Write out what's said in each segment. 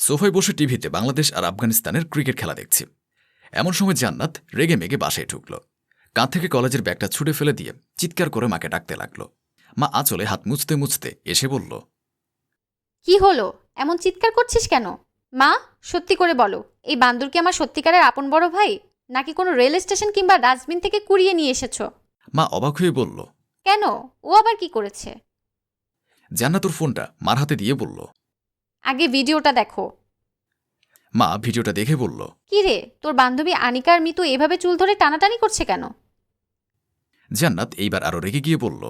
সোফায় বসে টিভিতে বাংলাদেশ আর আফগানিস্তানের ক্রিকেট খেলা দেখছি। এমন সময় জান্নাত রেগে মেগে বাসায় ঢুকল। কাঁধ থেকে কলেজের ব্যাগটা ছুটে ফেলে দিয়ে চিৎকার করে মাকে ডাকতে লাগল। মা আঁচলে হাত মুছতে মুছতে এসে বলল কি হলো? এমন চিৎকার করছিস কেন? মা সত্যি করে বলো এই বান্দর কি আমার সত্যিকারের আপন বড় ভাই? নাকি কোনো রেল স্টেশন কিংবা ডাস্টবিন থেকে কুড়িয়ে নিয়ে এসেছ? মা অবাক হয়ে বলল কেন? ও আবার কি করেছে? জান্নাতুর ফোনটা মার হাতে দিয়ে বলল আগে ভিডিওটা দেখো। মা ভিডিওটা দেখে বলল কি রে তোর বান্ধবী আনিকার মিতু এভাবে চুল ধরে টানাটানি করছে কেন? জান্নাত এইবার আরও রেগে গিয়ে বলল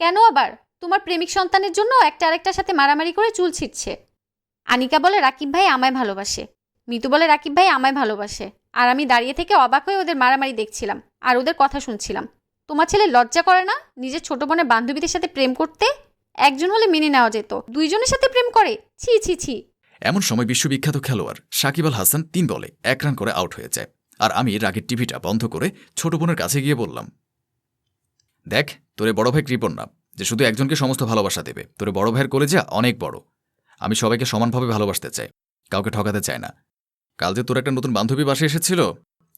কেন আবার? তোমার প্রেমিক সন্তানের জন্য একটা আরেকটার সাথে মারামারি করে চুল ছিটছে আনিকা বলে রাকিব ভাই আমায় ভালোবাসে। মিতু বলে রাকিব ভাই আমায় ভালোবাসে। আর আমি দাঁড়িয়ে থেকে অবাক হয়ে ওদের মারামারি দেখছিলাম আর ওদের কথা শুনছিলাম। তোমার ছেলে লজ্জা করে না? নিজের ছোট বোনের বান্ধবীদের সাথে প্রেম করতে? একজন হলে মেনে নেওয়া যেত। দুইজনের সাথে প্রেম করে। ছি ছি ছি। এমন সময় বিশ্ববিখ্যাত খেলোয়াড় সাকিব আল হাসান তিন বলে এক রান করে আউট হয়ে যায়। আর আমি রাগের টিভিটা বন্ধ করে ছোট বোনের কাছে গিয়ে বললাম, দেখ, তোরে বড় ভাই কৃপণ না, যে শুধু একজনকে সমস্ত ভালোবাসা দেবে। তোরে বড় ভাইয়ের যা অনেক বড়। আমি সবাইকে সমানভাবে ভালোবাসতে চাই, কাউকে ঠকাতে চাই না। কাল যে তোর একটা নতুন বান্ধবী বাসে এসেছিল,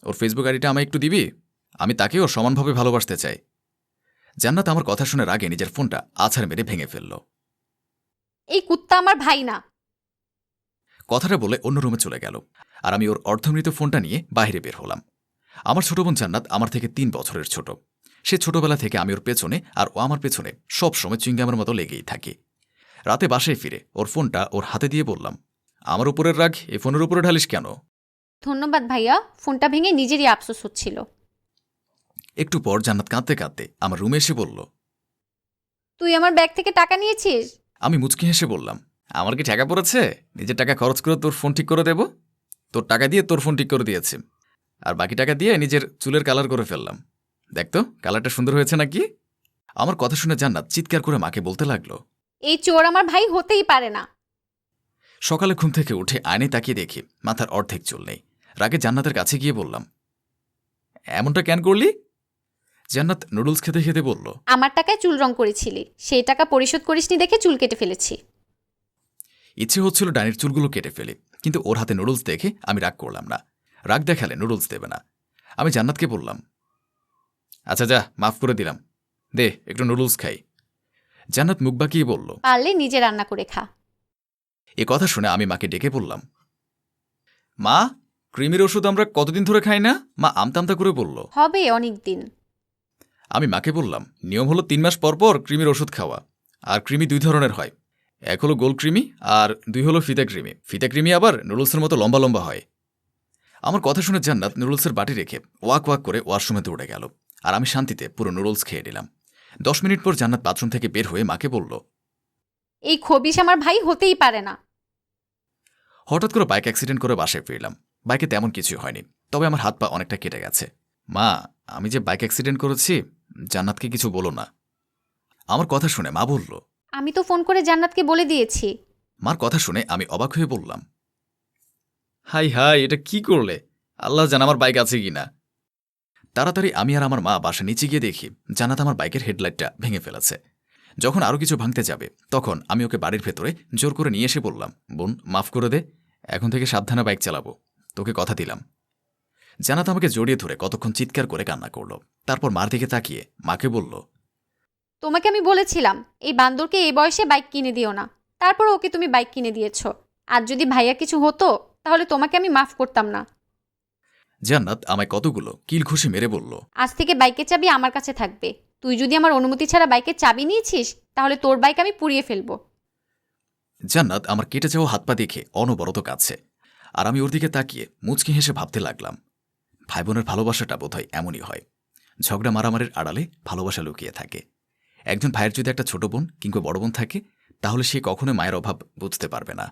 ওর ফেসবুক আইডিটা আমায় একটু দিবি? আমি তাকেও সমানভাবে ভালোবাসতে চাই। জান্নাত আমার কথা শুনে রাগে নিজের ফোনটা আছাড় মেরে ভেঙে ফেলল। এই কুত্তা আমার ভাই না। কথাটা বলে অন্য রুমে চলে গেল আর আমি ওর অর্ধমৃত ফোনটা নিয়ে বাইরে বের হলাম। আমার ছোট বোন জান্নাত আমার থেকে তিন বছরের ছোট। সে ছোটবেলা থেকে আমি ওর পেছনে আর ও আমার পেছনে সব সময় চুইংগামের মতো লেগেই থাকি। রাতে বাসায় ফিরে ওর ফোনটা ওর হাতে দিয়ে বললাম আমার উপরের রাগ এই ফোনের উপরে ঢালিস কেন? ধন্যবাদ ভাইয়া ফোনটা ভেঙে নিজেরই আফসোস হচ্ছিল। একটু পর জান্নাত কাঁদতে কাঁদতে আমার রুমে এসে বলল তুই আমার ব্যাগ থেকে টাকা নিয়েছিস? আমি মুচকি হেসে বললাম আমার কি টাকা পড়েছে? নিজের টাকা খরচ করে তোর ফোন ঠিক করে দেব? তোর টাকা দিয়ে তোর ফোন ঠিক করে দিয়েছি। আর বাকি টাকা দিয়ে নিজের চুলের কালার করে ফেললাম। দেখ তো কালারটা সুন্দর হয়েছে নাকি? আমার কথা শুনে জান্নাত চিৎকার করে মাকে বলতে লাগল এই চোর আমার ভাই হতেই পারে না। সকালে ঘুম থেকে উঠে আয়নে তাকিয়ে দেখি মাথার অর্ধেক চুল নেই। রাগে জান্নাতের কাছে গিয়ে বললাম এমনটা কেন করলি? জান্নাত নুডলস খেতে খেতে বলল আমার টাকায় চুল রং করেছিলি সেই টাকা পরিশোধ করিসনি দেখে চুল কেটে ফেলেছি। ইচ্ছে হচ্ছিল ডানির চুলগুলো কেটে ফেলি কিন্তু ওর হাতে নুডলস দেখে আমি রাগ করলাম না। রাগ দেখালে নুডলস দেবে না। আমি জান্নাতকে বললাম আচ্ছা যা মাফ করে দিলাম। দে একটু নুডলস খাই। জান্নাত মুখ বাঁকিয়ে বলল পারলে নিজে রান্না করে খা। এ কথা শুনে আমি মাকে ডেকে বললাম মা ক্রিমির ওষুধ আমরা কতদিন ধরে খাই না? মা আমতামতা করে বলল হবে অনেক দিন আমি মাকে বললাম নিয়ম হলো তিন মাস পর পর ক্রিমির ওষুধ খাওয়া আর কৃমি দুই ধরনের হয়। এক হলো গোল কৃমি আর দুই হলো ফিতা কৃমি। ফিতা কৃমি আবার নুডলসের মতো লম্বা লম্বা হয়। আমার কথা শুনে জান্নাত নুডলসের বাটি রেখে ওয়াক ওয়াক করে ওয়াশরুমে দৌড়ে গেল আর আমি শান্তিতে পুরো নুডলস খেয়ে নিলাম। দশ মিনিট পর জান্নাত বাথরুম থেকে বের হয়ে মাকে বলল এই খবিস আমার ভাই হতেই পারে না। হঠাৎ করে বাইক অ্যাক্সিডেন্ট করে বাসায় ফিরলাম। বাইকে তেমন কিছু হয়নি তবে আমার হাত পা অনেকটা কেটে গেছে। মা আমি যে বাইক অ্যাক্সিডেন্ট করেছি জান্নাতকে কিছু বলো না। আমার কথা শুনে মা বলল আমি তো ফোন করে জান্নাতকে বলে দিয়েছি। মার কথা শুনে আমি অবাক হয়ে বললাম হাই হাই এটা কি করলে? আল্লাহ জান আমার বাইক আছে কি না তাড়াতাড়ি আমি আর আমার মা বাসা নিচে গিয়ে দেখি জানাত আমার বাইকের হেডলাইটটা ভেঙে ফেলেছে। যখন আরও কিছু ভাঙতে যাবে তখন আমি ওকে বাড়ির ভেতরে জোর করে নিয়ে এসে বললাম বোন মাফ করে দে এখন থেকে সাবধানে বাইক চালাবো। তোকে কথা দিলাম। জানাত আমাকে জড়িয়ে ধরে কতক্ষণ চিৎকার করে কান্না করল। তারপর মার দিকে তাকিয়ে মাকে বলল তোমাকে আমি বলেছিলাম এই বান্দরকে এই বয়সে বাইক কিনে দিও না। তারপর ওকে তুমি বাইক কিনে দিয়েছ। আর যদি ভাইয়া কিছু হতো তাহলে তোমাকে আমি মাফ করতাম না। জান্নাত আমায় কতগুলো কিল খুশি মেরে বলল আজ থেকে বাইকের চাবি আমার কাছে থাকবে। তুই যদি আমার অনুমতি ছাড়া বাইকের চাবি নিয়েছিস তাহলে তোর বাইক আমি পুড়িয়ে ফেলব। জান্নাত আমার কেটে যাওয়া হাত পা দেখে অনবরত কাছে আর আমি ওর দিকে তাকিয়ে মুচকি হেসে ভাবতে লাগলাম ভাই বোনের ভালোবাসাটা বোধহয় এমনই হয়। ঝগড়া মারামারির আড়ালে ভালোবাসা লুকিয়ে থাকে। একজন ভাইয়ের যদি একটা ছোট বোন কিংবা বড় বোন থাকে, তাহলে সে কখনোই মায়ের অভাব বুঝতে পারবে না।